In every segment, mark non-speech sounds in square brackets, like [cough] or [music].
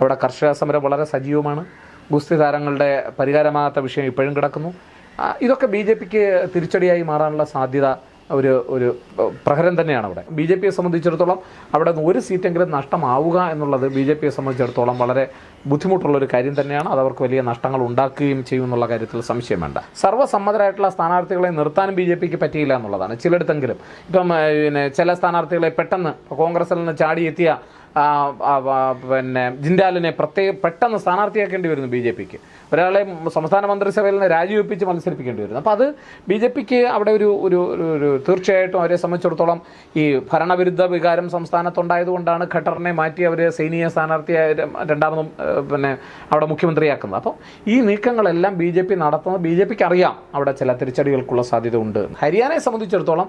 അവിടെ കർഷക സമരം വളരെ സജീവമാണ്. ഗുസ്തി താരങ്ങളുടെ പരിഹാരമാകാത്ത വിഷയം ഇപ്പോഴും കിടക്കുന്നു. ഇതൊക്കെ ബി ജെ പിക്ക് തിരിച്ചടിയായി മാറാനുള്ള സാധ്യത ഒരു ഒരു പ്രഹരം തന്നെയാണ് അവിടെ. ബി ജെ പിയെ സംബന്ധിച്ചിടത്തോളം അവിടെ നിന്ന് ഒരു സീറ്റെങ്കിലും നഷ്ടമാവുക എന്നുള്ളത് ബി ജെ പിയെ സംബന്ധിച്ചിടത്തോളം വളരെ ബുദ്ധിമുട്ടുള്ള ഒരു കാര്യം തന്നെയാണ്. അത് അവർക്ക് വലിയ നഷ്ടങ്ങൾ ഉണ്ടാക്കുകയും ചെയ്യും എന്നുള്ള കാര്യത്തിൽ സംശയം വേണ്ട. സർവസമ്മതരായിട്ടുള്ള സ്ഥാനാർത്ഥികളെ നിർത്താനും ബി ജെ പിക്ക് പറ്റിയില്ല എന്നുള്ളതാണ് ചിലയിടത്തെങ്കിലും. ഇപ്പം പിന്നെ ചില സ്ഥാനാർത്ഥികളെ പെട്ടെന്ന് കോൺഗ്രസിൽ നിന്ന് ചാടിയെത്തിയ പിന്നെ ജിൻഡാലിനെ പ്രത്യേക പെട്ടെന്ന് സ്ഥാനാർത്ഥിയാക്കേണ്ടി വരുന്നു ബി ജെ പിക്ക്. ഒരാളെ സംസ്ഥാന മന്ത്രിസഭയിൽ നിന്ന് രാജിവെപ്പിച്ച് മത്സരിപ്പിക്കേണ്ടി വരുന്നു. അപ്പോൾ അത് ബി ജെ പിക്ക് അവിടെ ഒരു ഒരു ഒരു- തീർച്ചയായിട്ടും അവരെ സംബന്ധിച്ചിടത്തോളം ഈ ഭരണവിരുദ്ധ വികാരം സംസ്ഥാനത്തുണ്ടായതുകൊണ്ടാണ് ഖട്ടറിനെ മാറ്റി അവർ സൈനിക സ്ഥാനാർത്ഥിയായ രണ്ടാമതും പിന്നെ അവിടെ മുഖ്യമന്ത്രിയാക്കുന്നത്. അപ്പോൾ ഈ നീക്കങ്ങളെല്ലാം ബി ജെ പി നടത്തുന്നത് ബി ജെ പിക്ക് അറിയാം അവിടെ ചില തിരിച്ചടികൾക്കുള്ള സാധ്യത ഉണ്ട് ഹരിയാനയെ സംബന്ധിച്ചിടത്തോളം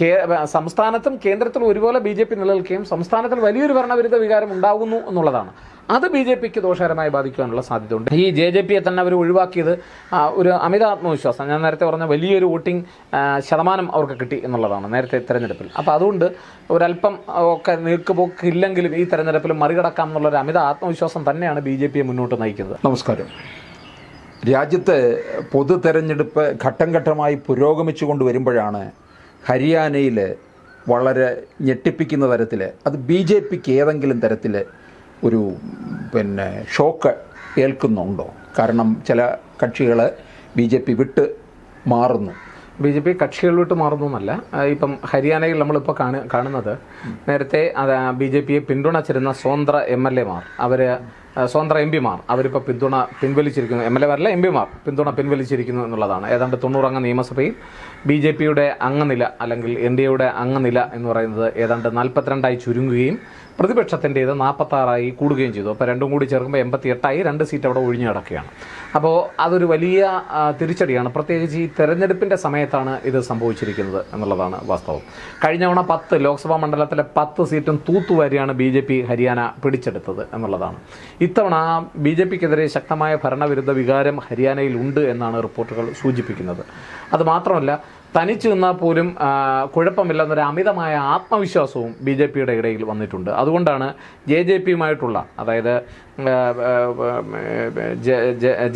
കേ- സംസ്ഥാനത്തും കേന്ദ്രത്തിലും ഒരുപോലെ ബി ജെ പി നിലനിൽക്കുകയും സംസ്ഥാനത്തിൽ വലിയൊരു ഭരണവിരുദ്ധ വികാരം ഉണ്ടാകുന്നു എന്നുള്ളതാണ്. അത് ബി ജെ പിക്ക് ദോഷകരമായി ബാധിക്കാനുള്ള സാധ്യതയുണ്ട്. ഈ ജെ ജെ പിയെ തന്നെ അവർ ഒഴിവാക്കിയത് ഒരു അമിത ആത്മവിശ്വാസം. ഞാൻ നേരത്തെ പറഞ്ഞ വലിയൊരു വോട്ടിംഗ് ശതമാനം അവർക്ക് കിട്ടി എന്നുള്ളതാണ് നേരത്തെ തെരഞ്ഞെടുപ്പിൽ. അപ്പോൾ അതുകൊണ്ട് ഒരല്പം ഒക്കെ നീക്കുപോക്കില്ലെങ്കിലും ഈ തെരഞ്ഞെടുപ്പിൽ മറികടക്കാം എന്നുള്ളൊരു അമിത ആത്മവിശ്വാസം തന്നെയാണ് ബി ജെ പിയെ മുന്നോട്ട് നയിക്കുന്നത്. നമസ്കാരം. രാജ്യത്ത് പൊതു തെരഞ്ഞെടുപ്പ് ഘട്ടം ഘട്ടമായി പുരോഗമിച്ചു കൊണ്ടുവരുമ്പോഴാണ് ഹരിയാനയിൽ വളരെ ഞെട്ടിപ്പിക്കുന്ന തരത്തിൽ അത് ബി ജെ പിക്ക് ഏതെങ്കിലും തരത്തിൽ ഒരു പിന്നെ ഷോക്ക് ഏൽക്കുന്നുണ്ടോ? കാരണം ചില കക്ഷികൾ ബി ജെ പി വിട്ട് മാറുന്നു. ബി ജെ പി കക്ഷികൾ വിട്ട് മാറുന്നു എന്നല്ല. ഇപ്പം ഹരിയാനയിൽ നമ്മളിപ്പോൾ കാണു കാണുന്നത് നേരത്തെ അത് ബി ജെ പിയെ പിന്തുണച്ചിരുന്ന സ്വതന്ത്ര എം എൽ എമാർ അവർ സ്വതന്ത്ര എം പിമാർ. അവരിപ്പോൾ പിന്തുണ പിൻവലിച്ചിരിക്കുന്നു. എം എൽ എമാരല്ല എം പിമാർ പിന്തുണ പിൻവലിച്ചിരിക്കുന്നു എന്നുള്ളതാണ്. ഏതാണ്ട് തൊണ്ണൂറംഗ നിയമസഭയിൽ ബി ജെ പിയുടെ അംഗനില അല്ലെങ്കിൽ എൻ ഡി എയുടെ അംഗനില എന്ന് പറയുന്നത് ഏതാണ്ട് നാൽപ്പത്തിരണ്ടായി ചുരുങ്ങുകയും പ്രതിപക്ഷത്തിന്റേത് നാൽപ്പത്താറായി കൂടുകയും ചെയ്തു. അപ്പോൾ രണ്ടും കൂടി ചേർക്കുമ്പോൾ എൺപത്തി എട്ടായി രണ്ട് സീറ്റ് അവിടെ ഒഴിഞ്ഞു കിടക്കുകയാണ്. അപ്പോൾ അതൊരു വലിയ തിരിച്ചടിയാണ്. പ്രത്യേകിച്ച് ഈ തെരഞ്ഞെടുപ്പിന്റെ സമയത്താണ് ഇത് സംഭവിച്ചിരിക്കുന്നത് എന്നുള്ളതാണ് വാസ്തവം. കഴിഞ്ഞ തവണ പത്ത് ലോക്സഭാ മണ്ഡലത്തിലെ പത്ത് സീറ്റും തൂത്തുവാരിയാണ് ബി ഹരിയാന പിടിച്ചെടുത്തത് എന്നുള്ളതാണ്. ഇത്തവണ ബി ജെ പിക്കെതിരെ ശക്തമായ ഭരണവിരുദ്ധ വികാരം ഹരിയാനയിൽ ഉണ്ട് എന്നാണ് റിപ്പോർട്ടുകൾ സൂചിപ്പിക്കുന്നത്. അതുമാത്രമല്ല തനിച്ചു നിന്നാൽ പോലും കുഴപ്പമില്ലെന്നൊരു അമിതമായ ആത്മവിശ്വാസവും ബി ജെ പിയുടെ ഇടയിൽ വന്നിട്ടുണ്ട്. അതുകൊണ്ടാണ് ജെ ജെ പിയുമായിട്ടുള്ള അതായത്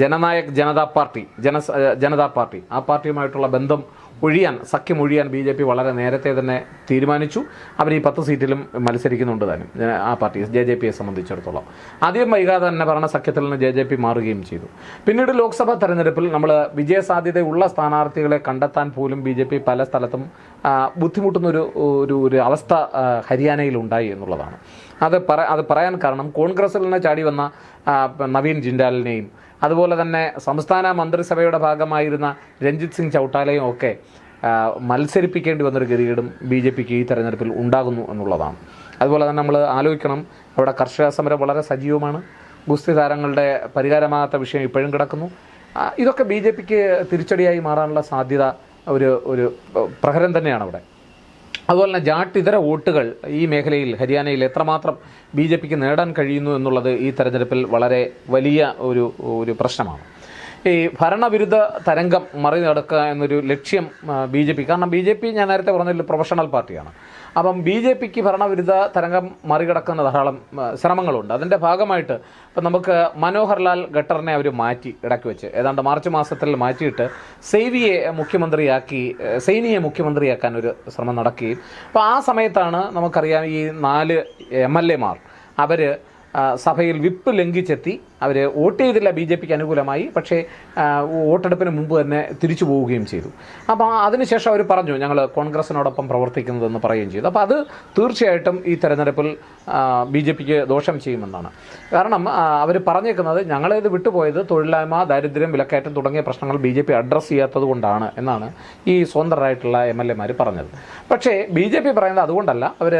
ജനനായക് ജനതാ പാർട്ടി ജന ജനതാ പാർട്ടി ആ പാർട്ടിയുമായിട്ടുള്ള ബന്ധം ഒഴിയാൻ സഖ്യം ഒഴിയാൻ ബി ജെ പി വളരെ നേരത്തെ തന്നെ തീരുമാനിച്ചു. അവർ ഈ പത്ത് സീറ്റിലും മത്സരിക്കുന്നുണ്ട് തന്നെ ആ പാർട്ടി ജെ ജെ പിയെ സംബന്ധിച്ചിടത്തോളം. ആദ്യം വൈകാതെ തന്നെ ഭരണ സഖ്യത്തിൽ നിന്ന് ജെ ജെ പി മാറുകയും ചെയ്തു. പിന്നീട് ലോക്സഭാ തെരഞ്ഞെടുപ്പിൽ നമ്മൾ വിജയസാധ്യതയുള്ള സ്ഥാനാർത്ഥികളെ കണ്ടെത്താൻ പോലും ബി ജെ പി പല സ്ഥലത്തും ബുദ്ധിമുട്ടുന്ന ഒരു ഒരു ഒരു അവസ്ഥ ഹരിയാനയിൽ ഉണ്ടായി എന്നുള്ളതാണ്. അത് പറ അത് പറയാൻ കാരണം കോൺഗ്രസിൽ നിന്ന് ചാടി വന്ന നവീൻ ജിൻഡാലിനെയും അതുപോലെ തന്നെ സംസ്ഥാന മന്ത്രിസഭയുടെ ഭാഗമായിരുന്ന രഞ്ജിത് സിംഗ് ചൗട്ടാലയും ഒക്കെ മത്സരിപ്പിക്കേണ്ടി വന്നൊരു ഗതികേടും ബി ജെ പിക്ക് ഈ തെരഞ്ഞെടുപ്പിൽ ഉണ്ടാകുന്നു എന്നുള്ളതാണ്. അതുപോലെ തന്നെ നമ്മൾ ആലോചിക്കണം അവിടെ കർഷക സമരം വളരെ സജീവമാണ്. ഗുസ്തി താരങ്ങളുടെ പരിഹാരമാകാത്ത വിഷയം ഇപ്പോഴും കിടക്കുന്നു. ഇതൊക്കെ ബി ജെ പിക്ക് തിരിച്ചടിയായി മാറാനുള്ള സാധ്യത ഒരു ഒരു പ്രഹരം തന്നെയാണ് അവിടെ. അതുപോലെ തന്നെ ജാട്ട് ഇതര വോട്ടുകൾ ഈ മേഖലയിൽ ഹരിയാനയിൽ എത്രമാത്രം ബി ജെ പിക്ക് നേടാൻ കഴിയുന്നു എന്നുള്ളത് ഈ തെരഞ്ഞെടുപ്പിൽ വളരെ വലിയ ഒരു ഒരു പ്രശ്നമാണ്. ഈ ഭരണവിരുദ്ധ തരംഗം മറികടക്കുക എന്നൊരു ലക്ഷ്യം ബി ജെ പി. കാരണം ബി ജെ പി ഞാൻ നേരത്തെ പറഞ്ഞതിൽ പ്രൊഫഷണൽ പാർട്ടിയാണ്. അപ്പം ബി ജെ പിക്ക് ഭരണവിരുദ്ധ തരംഗം മറികടക്കുന്ന ധാരാളം ശ്രമങ്ങളുണ്ട്. അതിന്റെ ഭാഗമായിട്ട് ഇപ്പം നമുക്ക് മനോഹർലാൽ ഖട്ടറിനെ അവർ മാറ്റി ഇടയ്ക്ക് വെച്ച്. ഏതാണ്ട് മാർച്ച് മാസത്തിൽ മാറ്റിയിട്ട് സേവിയെ മുഖ്യമന്ത്രിയാക്കി സൈനിയെ മുഖ്യമന്ത്രിയാക്കാൻ ഒരു ശ്രമം നടക്കുകയും. അപ്പോൾ ആ സമയത്താണ് നമുക്കറിയാം ഈ നാല് എം എൽ എമാർ അവർ സഭയിൽ വിപ്പ് ലംഘിച്ചെത്തി അവർ വോട്ട് ചെയ്തില്ല ബി ജെ പിക്ക് അനുകൂലമായി പക്ഷേ വോട്ടെടുപ്പിന് മുമ്പ് തന്നെ തിരിച്ചു പോവുകയും ചെയ്തു. അപ്പോൾ അതിനുശേഷം അവർ പറഞ്ഞു ഞങ്ങൾ കോൺഗ്രസിനോടൊപ്പം പ്രവർത്തിക്കുന്നതെന്ന് പറയുകയും ചെയ്തു. അപ്പോൾ അത് തീർച്ചയായിട്ടും ഈ തെരഞ്ഞെടുപ്പിൽ ബി ജെ പിക്ക് ദോഷം ചെയ്യുമെന്നാണ്. കാരണം അവർ പറഞ്ഞേക്കുന്നത് ഞങ്ങളിത് വിട്ടുപോയത് തൊഴിലില്ലായ്മ ദാരിദ്ര്യം വിലക്കയറ്റം തുടങ്ങിയ പ്രശ്നങ്ങൾ ബി ജെ പി അഡ്രസ്സ് ചെയ്യാത്തത് കൊണ്ടാണ് എന്നാണ് ഈ സ്വതന്ത്രരായിട്ടുള്ള എം എൽ എമാർ പറഞ്ഞത്. പക്ഷേ ബി ജെ പി പറയുന്നത് അതുകൊണ്ടല്ല. അവർ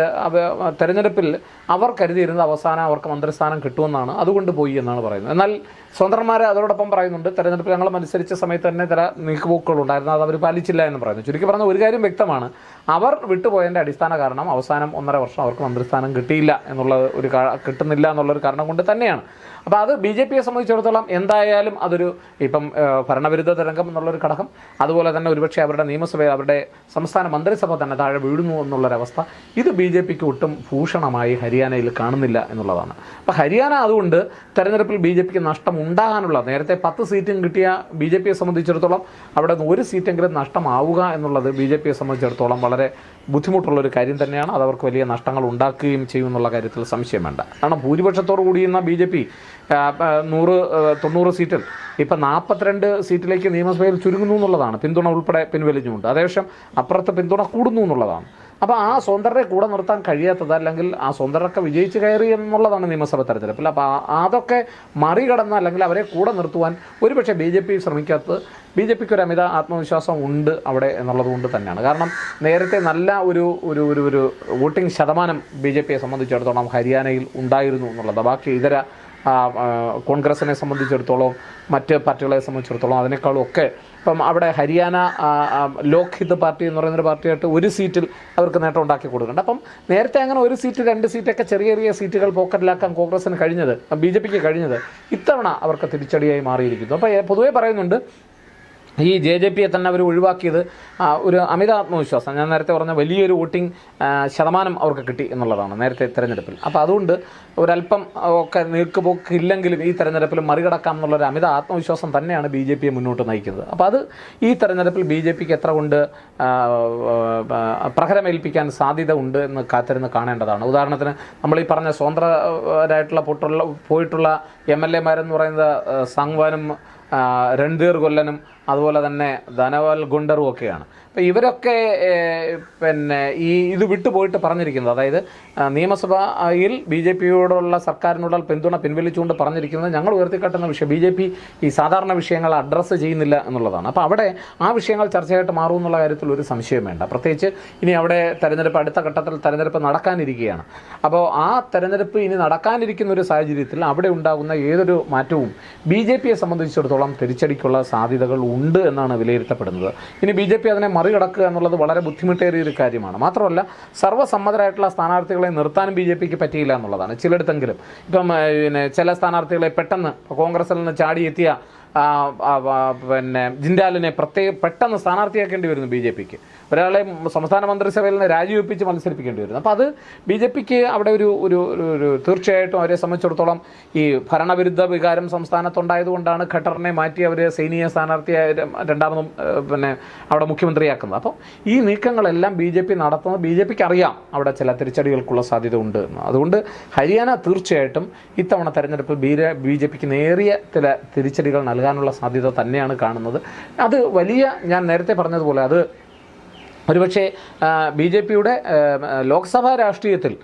തെരഞ്ഞെടുപ്പിൽ അവർ കരുതിയിരുന്നത് അവസാനം അവർക്ക് മന്ത്രിസ്ഥാനം കിട്ടുമെന്നാണ്. അതുകൊണ്ട് പോയി എന്നാണ് പറയുന്നത് എന്നാൽ സ്വതന്ത്രന്മാർ അതോടൊപ്പം പറയുന്നുണ്ട് തെരഞ്ഞെടുപ്പിൽ ഞങ്ങൾ മത്സരിച്ച സമയത്ത് തന്നെ ചില നീക്കുപോക്കുകൾ ഉണ്ടായിരുന്നു അത് അവർ പാലിച്ചില്ല എന്ന് പറയുന്നു. ചുരുക്കി പറഞ്ഞ ഒരു കാര്യം വ്യക്തമാണ് അവർ വിട്ടുപോയതിന്റെ അടിസ്ഥാന കാരണം അവസാനം ഒന്നര വർഷം അവർക്ക് മന്ത്രിസ്ഥാനം കിട്ടിയില്ല എന്നുള്ള ഒരു കിട്ടുന്നില്ല എന്നുള്ളൊരു കാരണം കൊണ്ട് തന്നെയാണ്. അപ്പോൾ അത് ബി ജെ പിയെ സംബന്ധിച്ചിടത്തോളം എന്തായാലും അതൊരു ഇപ്പം ഭരണവിരുദ്ധ തരംഗം എന്നുള്ളൊരു ഘടകം. അതുപോലെ തന്നെ ഒരുപക്ഷെ അവരുടെ നിയമസഭ അവരുടെ സംസ്ഥാന മന്ത്രിസഭ തന്നെ താഴെ വീഴുന്നു എന്നുള്ളൊരവസ്ഥ ഇത് ബി ജെ പിക്ക് ഒട്ടും ഭൂഷണമായി ഹരിയാനയിൽ കാണുന്നില്ല എന്നുള്ളതാണ്. അപ്പോൾ ഹരിയാന അതുകൊണ്ട് തെരഞ്ഞെടുപ്പിൽ ബി ജെ പിക്ക് നഷ്ടം ഉണ്ടാകാനുള്ള നേരത്തെ പത്ത് സീറ്റും കിട്ടിയ ബി ജെ പിയെ സംബന്ധിച്ചിടത്തോളം അവിടെ നിന്ന് ഒരു സീറ്റെങ്കിലും നഷ്ടമാവുക എന്നുള്ളത് ബി ജെ പിയെ സംബന്ധിച്ചിടത്തോളം വളരെ ബുദ്ധിമുട്ടുള്ള ഒരു കാര്യം തന്നെയാണ്. അത് അവർക്ക് വലിയ നഷ്ടങ്ങൾ ഉണ്ടാക്കുകയും ചെയ്യും എന്നുള്ള കാര്യത്തിൽ സംശയം വേണ്ട. കാരണം ഭൂരിപക്ഷത്തോടു കൂടിയുന്ന ബി ജെ പി നൂറ് തൊണ്ണൂറ് സീറ്റിൽ ഇപ്പം നാൽപ്പത്തിരണ്ട് സീറ്റിലേക്ക് നിയമസഭയിൽ ചുരുങ്ങുന്നു എന്നുള്ളതാണ്. പിന്തുണ ഉൾപ്പെടെ പിൻവലിഞ്ഞുകൊണ്ട് അതേശം അപ്പുറത്ത് പിന്തുണ കൂടുന്നു എന്നുള്ളതാണ്. അപ്പോൾ ആ സ്വതന്ത്രരെ കൂടെ നിർത്താൻ കഴിയാത്തത് അല്ലെങ്കിൽ ആ സ്വതന്ത്രരൊക്കെ വിജയിച്ച് കയറി എന്നുള്ളതാണ് നിയമസഭ തെരഞ്ഞെടുപ്പിൽ അപ്പോൾ അതൊക്കെ മറികടന്ന് അല്ലെങ്കിൽ അവരെ കൂടെ നിർത്തുവാൻ ഒരുപക്ഷെ ബി ജെ പി ശ്രമിക്കാത്തത് ബി ജെ പിക്ക് ഒരു അമിത ആത്മവിശ്വാസം ഉണ്ട് അവിടെ എന്നുള്ളത് കൊണ്ട് തന്നെയാണ്. കാരണം നേരത്തെ നല്ല ഒരു ഒരു ഒരു ഒരു വോട്ടിംഗ് ശതമാനം ബി ജെ പിയെ സംബന്ധിച്ചിടത്തോളം ഹരിയാനയിൽ ഉണ്ടായിരുന്നു എന്നുള്ളത്. ബാക്കി ഇതര കോൺഗ്രസിനെ സംബന്ധിച്ചിടത്തോളം മറ്റ് പാർട്ടികളെ സംബന്ധിച്ചിടത്തോളം അതിനേക്കാളും ഒക്കെ ഇപ്പം അവിടെ ഹരിയാന ആ, ആ, ലോക് ഹിത് പാർട്ടി എന്ന് പറയുന്നൊരു പാർട്ടിയായിട്ട് ഒരു സീറ്റിൽ അവർക്ക് നേട്ടം ഉണ്ടാക്കി കൊടുക്കുന്നുണ്ട്. അപ്പം നേരത്തെ അങ്ങനെ ഒരു സീറ്റ് രണ്ട് സീറ്റൊക്കെ ചെറിയ ചെറിയ സീറ്റുകൾ പോക്കറ്റിലാക്കാൻ കോൺഗ്രസിന് കഴിഞ്ഞത് ബി ജെ പിക്ക് കഴിഞ്ഞത് ഇത്തവണ അവർക്ക് തിരിച്ചടിയായി മാറിയിരിക്കുന്നു. അപ്പോൾ പൊതുവേ പറയുന്നുണ്ട് ഈ ജെ ജെ പിയെ തന്നെ അവർ ഒഴിവാക്കിയത് ഒരു അമിത ആത്മവിശ്വാസം. ഞാൻ നേരത്തെ പറഞ്ഞ വലിയൊരു വോട്ടിംഗ് ശതമാനം അവർക്ക് കിട്ടി എന്നുള്ളതാണ് നേരത്തെ തെരഞ്ഞെടുപ്പിൽ. അപ്പോൾ അതുകൊണ്ട് ഒരല്പം ഒക്കെ നീക്കുപോക്ക് ഇല്ലെങ്കിലും ഈ തെരഞ്ഞെടുപ്പിൽ മറികടക്കാം എന്നുള്ളൊരു അമിത ആത്മവിശ്വാസം തന്നെയാണ് ബി ജെ പിയെ മുന്നോട്ട് നയിക്കുന്നത്. അപ്പോൾ അത് ഈ തെരഞ്ഞെടുപ്പിൽ ബി ജെ പിക്ക് എത്ര കൊണ്ട് പ്രഹരമേൽപ്പിക്കാൻ സാധ്യത ഉണ്ട് എന്ന് കാത്തിരുന്ന് കാണേണ്ടതാണ്. ഉദാഹരണത്തിന് നമ്മൾ ഈ പറഞ്ഞ സ്വതന്ത്രരായിട്ടുള്ള പോയിട്ടുള്ള പോയിട്ടുള്ള എം എൽ എമാരെന്ന് പറയുന്നത് സംഗ്വാനും രൺധീർ കൊല്ലനും അതുപോലെ തന്നെ ധനവൽ ഗുണ്ടറും ഒക്കെയാണ്. അപ്പോൾ ഇവരൊക്കെ പിന്നെ ഈ ഇത് വിട്ടുപോയിട്ട് പറഞ്ഞിരിക്കുന്നത് അതായത് നിയമസഭയിൽ ബി ജെ പിയോടുള്ള സർക്കാരിനോടുള്ള പിന്തുണ പിൻവലിച്ചുകൊണ്ട് പറഞ്ഞിരിക്കുന്നത് ഞങ്ങൾ ഉയർത്തിക്കാട്ടുന്ന വിഷയം. ബി ജെ പി ഈ സാധാരണ വിഷയങ്ങൾ അഡ്രസ്സ് ചെയ്യുന്നില്ല എന്നുള്ളതാണ്. അപ്പോൾ അവിടെ ആ വിഷയങ്ങൾ ചർച്ചയായിട്ട് മാറും എന്നുള്ള കാര്യത്തിൽ ഒരു സംശയം വേണ്ട. പ്രത്യേകിച്ച് ഇനി അവിടെ തെരഞ്ഞെടുപ്പ് അടുത്ത ഘട്ടത്തിൽ തെരഞ്ഞെടുപ്പ് നടക്കാനിരിക്കുകയാണ്. അപ്പോൾ ആ തെരഞ്ഞെടുപ്പ് ഇനി നടക്കാനിരിക്കുന്ന ഒരു സാഹചര്യത്തിൽ അവിടെ ഉണ്ടാകുന്ന ഏതൊരു മാറ്റവും ബി ജെ പിയെ സംബന്ധിച്ചിടത്തോളം തിരിച്ചടിക്കുള്ള സാധ്യതകൾ ഉണ്ട് എന്നാണ് വിലയിരുത്തപ്പെടുന്നത്. ഇനി ബി ജെ പി അതിനെ മറികടക്കുക എന്നുള്ളത് വളരെ ബുദ്ധിമുട്ടേറിയ ഒരു കാര്യമാണ്. മാത്രമല്ല സർവസമ്മതരായിട്ടുള്ള സ്ഥാനാർത്ഥികളെ നിർത്താനും ബി ജെ പിക്ക് പറ്റിയില്ല എന്നുള്ളതാണ് ചിലയിടത്തെങ്കിലും. ഇപ്പം പിന്നെ ചില സ്ഥാനാർത്ഥികളെ പെട്ടെന്ന് കോൺഗ്രസിൽ നിന്ന് ചാടിയെത്തിയ പിന്നെ ജിൻഡാലിനെ പ്രത്യേക പെട്ടെന്ന് സ്ഥാനാർത്ഥിയാക്കേണ്ടി വരുന്നു ബി ജെ പിക്ക്. ഒരാളെ സംസ്ഥാന മന്ത്രിസഭയിൽ നിന്ന് രാജിവെപ്പിച്ച് മത്സരിപ്പിക്കേണ്ടി വരുന്നു അപ്പോൾ അത് ബി ജെ പിക്ക് അവിടെ ഒരു ഒരു ഒരു- തീർച്ചയായിട്ടും അവരെ സംബന്ധിച്ചിടത്തോളം ഈ ഭരണവിരുദ്ധ വികാരം സംസ്ഥാനത്തുണ്ടായതുകൊണ്ടാണ് ഖട്ടറിനെ മാറ്റി അവർ സൈനിക സ്ഥാനാർത്ഥിയായ രണ്ടാമതും പിന്നെ അവിടെ മുഖ്യമന്ത്രിയാക്കുന്നത്. അപ്പോൾ ഈ നീക്കങ്ങളെല്ലാം ബി ജെ പി നടത്തുന്നത് ബി ജെ പിക്ക് അറിയാം അവിടെ ചില തിരിച്ചടികൾക്കുള്ള സാധ്യത ഉണ്ട് എന്ന്. അതുകൊണ്ട് ഹരിയാന തീർച്ചയായിട്ടും ഇത്തവണ തെരഞ്ഞെടുപ്പിൽ ബി ബി ജെ പിക്ക് നേരിയ ചില തിരിച്ചടികൾ നൽകാനുള്ള സാധ്യത തന്നെയാണ് കാണുന്നത്. അത് വലിയ ഞാൻ നേരത്തെ പറഞ്ഞതുപോലെ അത് ഒരുപക്ഷെ ബി ജെ പിയുടെ ലോക്സഭാ രാഷ്ട്രീയത്തിൽ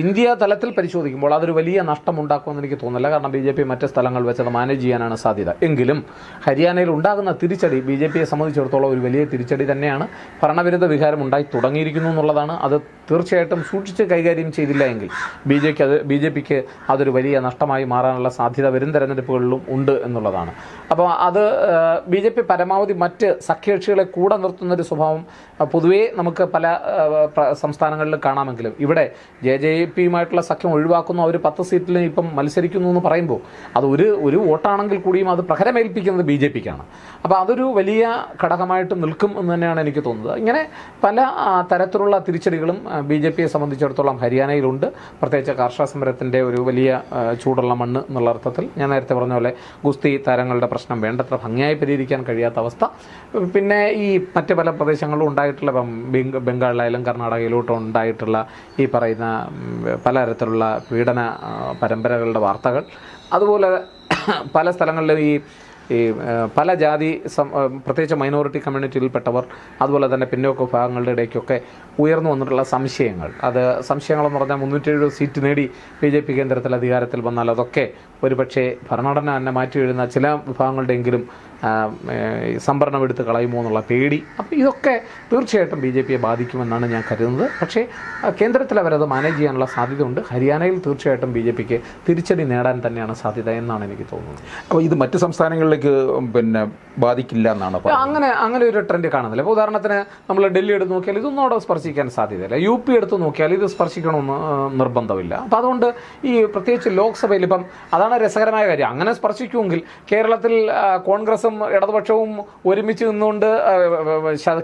ഇന്ത്യ തലത്തിൽ പരിശോധിക്കുമ്പോൾ അതൊരു വലിയ നഷ്ടമുണ്ടാക്കുമെന്ന് എനിക്ക് തോന്നുന്നില്ല. കാരണം ബി ജെ പി മറ്റ് സ്ഥലങ്ങൾ വെച്ച് അത് മാനേജ് ചെയ്യാനാണ് സാധ്യത. എങ്കിലും ഹരിയാനയിൽ ഉണ്ടാകുന്ന തിരിച്ചടി ബി ജെ പിയെ സംബന്ധിച്ചിടത്തോളം ഒരു വലിയ തിരിച്ചടി തന്നെയാണ്. ഭരണവിരുദ്ധ വികാരം ഉണ്ടായി തുടങ്ങിയിരിക്കുന്നു എന്നുള്ളതാണ്. അത് തീർച്ചയായിട്ടും സൂക്ഷിച്ച് കൈകാര്യം ചെയ്തില്ല എങ്കിൽ ബി ജെക്ക് അത് ബി ജെ പിക്ക് അതൊരു വലിയ നഷ്ടമായി മാറാനുള്ള സാധ്യത വരും തെരഞ്ഞെടുപ്പുകളിലും ഉണ്ട് എന്നുള്ളതാണ്. അപ്പോൾ അത് ബി ജെ പി പരമാവധി മറ്റ് സഖ്യകക്ഷികളെ കൂടെ നിർത്തുന്നൊരു സ്വഭാവം പൊതുവേ നമുക്ക് പല സംസ്ഥാനങ്ങളിലും കാണാമെങ്കിലും ഇവിടെ ജെ ജെ പിയുമായിട്ടുള്ള സഖ്യം ഒഴിവാക്കുന്നു. അവർ പത്ത് സീറ്റിൽ ഇപ്പം മത്സരിക്കുന്നു എന്ന് പറയുമ്പോൾ അത് ഒരു ഒരു വോട്ടാണെങ്കിൽ കൂടിയും അത് പ്രഹരമേൽപ്പിക്കുന്നത് ബി ജെ പിക്കാണ്. അപ്പോൾ അതൊരു വലിയ ഘടകമായിട്ട് നിൽക്കും എന്ന് തന്നെയാണ് എനിക്ക് തോന്നുന്നത്. ഇങ്ങനെ പല തരത്തിലുള്ള തിരിച്ചടികളും ബി ജെ പിയെ സംബന്ധിച്ചിടത്തോളം ഹരിയാനയിലുണ്ട്. പ്രത്യേകിച്ച് കാർഷിക സമരത്തിന്റെ ഒരു വലിയ ചൂടുള്ള മണ്ണ് എന്നുള്ള അർത്ഥത്തിൽ ഞാൻ നേരത്തെ പറഞ്ഞ പോലെ ഗുസ്തി താരങ്ങളുടെ പ്രശ്നം വേണ്ടത്ര ഭംഗിയായി പരിഹരിക്കാൻ കഴിയാത്ത അവസ്ഥ. പിന്നെ ഈ മറ്റ് പല പ്രദേശങ്ങളിലും ഉണ്ടായിട്ടുള്ള ബംഗാളിലായാലും കർണാടകയിലോട്ടും ഉണ്ടായിട്ടുള്ള ഈ പറയുന്ന പലതരത്തിലുള്ള പീഡന പരമ്പരകളുടെ വാർത്തകൾ. അതുപോലെ [coughs] പല സ്ഥലങ്ങളിലും ഈ ഈ പല ജാതി പ്രത്യേകിച്ച് മൈനോറിറ്റി കമ്മ്യൂണിറ്റിയിൽപ്പെട്ടവർ അതുപോലെ തന്നെ പിന്നോക്ക വിഭാഗങ്ങളുടെ ഇടയ്ക്കൊക്കെ ഉയർന്നു വന്നിട്ടുള്ള സംശയങ്ങൾ. അത് സംശയങ്ങളെന്ന് പറഞ്ഞാൽ മുന്നൂറ്റി എഴുപത് സീറ്റ് നേടി ബി ജെ പി കേന്ദ്രത്തിൽ അധികാരത്തിൽ വന്നാൽ അതൊക്കെ ഒരുപക്ഷെ ഭരണഘടന തന്നെ മാറ്റി എഴുതുന്ന ചില വിഭാഗങ്ങളുടെയെങ്കിലും സംഭരണം എടുത്ത് കളയുമോ എന്നുള്ള പേടി. അപ്പോൾ ഇതൊക്കെ തീർച്ചയായിട്ടും ബി ജെ പിയെ ബാധിക്കുമെന്നാണ് ഞാൻ കരുതുന്നത്. പക്ഷേ കേന്ദ്രത്തിൽ അവരത് മാനേജ് ചെയ്യാനുള്ള സാധ്യതയുണ്ട്. ഹരിയാനയിൽ തീർച്ചയായിട്ടും ബി ജെ പിക്ക് തിരിച്ചടി നേടാൻ തന്നെയാണ് സാധ്യത എന്നാണ് എനിക്ക് തോന്നുന്നത്. അപ്പോൾ ഇത് മറ്റ് സംസ്ഥാനങ്ങളിലേക്ക് പിന്നെ ബാധിക്കില്ല എന്നാണ് അങ്ങനെ അങ്ങനെ ഒരു ട്രെൻഡ് കാണുന്നില്ല. ഇപ്പോൾ ഉദാഹരണത്തിന് നമ്മൾ ഡൽഹി എടുത്ത് നോക്കിയാൽ ഇതൊന്നും അവിടെ സ്പർശിക്കാൻ സാധ്യതയില്ല. യു പി എടുത്ത് നോക്കിയാൽ ഇത് സ്പർശിക്കണമെന്ന് നിർബന്ധമില്ല. അപ്പോൾ അതുകൊണ്ട് ഈ പ്രത്യേകിച്ച് ലോക്സഭയിൽ ഇപ്പം അതാണ് രസകരമായ കാര്യം. അങ്ങനെ സ്പർശിക്കുമെങ്കിൽ കേരളത്തിൽ കോൺഗ്രസും ഇടതുപക്ഷവും ഒരുമിച്ച് നിന്നുകൊണ്ട്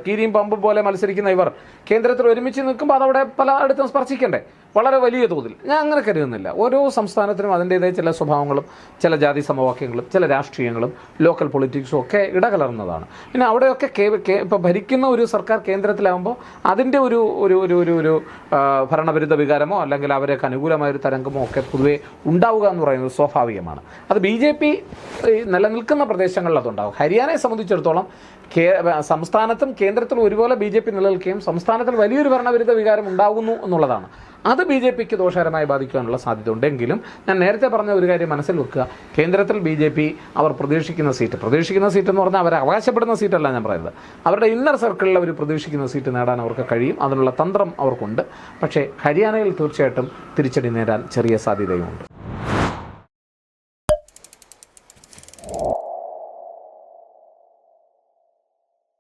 കീരിയും പമ്പും പോലെ മത്സരിക്കുന്ന ഇവർ കേന്ദ്രത്തിൽ ഒരുമിച്ച് നിൽക്കുമ്പോൾ അതവിടെ പലയിടത്തും സ്പർശിക്കണ്ടേ? വളരെ വലിയ തോതിൽ. ഞാൻ അങ്ങനെ കരുതുന്നില്ല. ഓരോ സംസ്ഥാനത്തിനും അതിന്റേതായ ചില സ്വഭാവങ്ങളും ചില ജാതി സമവാക്യങ്ങളും ചില രാഷ്ട്രീയങ്ങളും ലോക്കൽ പൊളിറ്റിക്സും ഒക്കെ ഇടകലർന്നതാണ്. പിന്നെ അവിടെയൊക്കെ കേ ഇപ്പോൾ ഭരിക്കുന്ന ഒരു സർക്കാർ കേന്ദ്രത്തിലാകുമ്പോൾ അതിന്റെ ഒരു ഒരു ഒരു ഒരു ഒരു ഭരണവിരുദ്ധ വികാരമോ അല്ലെങ്കിൽ അവരൊക്കെ അനുകൂലമായ ഒരു തരംഗമോ ഒക്കെ പൊതുവേ ഉണ്ടാവുക എന്ന് പറയുന്നത് സ്വാഭാവികമാണ്. അത് ബി ജെ പി നിലനിൽക്കുന്ന പ്രദേശങ്ങളിൽ അതുണ്ടാകും ഹരിയാനയെ സംബന്ധിച്ചിടത്തോളം സംസ്ഥാനത്തും കേന്ദ്രത്തിലും ഒരുപോലെ ബി ജെ പി നിലനിൽക്കുകയും സംസ്ഥാനത്തിൽ വലിയൊരു ഭരണവിരുദ്ധ വികാരം ഉണ്ടാകുന്നു എന്നുള്ളതാണ്. അത് ബി ജെ പിക്ക് ദോഷകരമായി ബാധിക്കാനുള്ള സാധ്യത ഉണ്ടെങ്കിലും ഞാൻ നേരത്തെ പറഞ്ഞ ഒരു കാര്യം മനസ്സിൽ വെക്കുക. കേന്ദ്രത്തിൽ ബി ജെ പി അവർ പ്രതീക്ഷിക്കുന്ന സീറ്റ്. പ്രതീക്ഷിക്കുന്ന സീറ്റ് എന്ന് പറഞ്ഞാൽ അവർ അവകാശപ്പെടുന്ന സീറ്റല്ല ഞാൻ പറയുന്നത്. അവരുടെ ഇന്നർ സർക്കിളിൽ അവർ പ്രതീക്ഷിക്കുന്ന സീറ്റ് നേടാൻ അവർക്ക് കഴിയും. അതിനുള്ള തന്ത്രം അവർക്കുണ്ട്. പക്ഷേ ഹരിയാനയിൽ തീർച്ചയായിട്ടും തിരിച്ചടി നേടാൻ ചെറിയ സാധ്യതയുമുണ്ട്.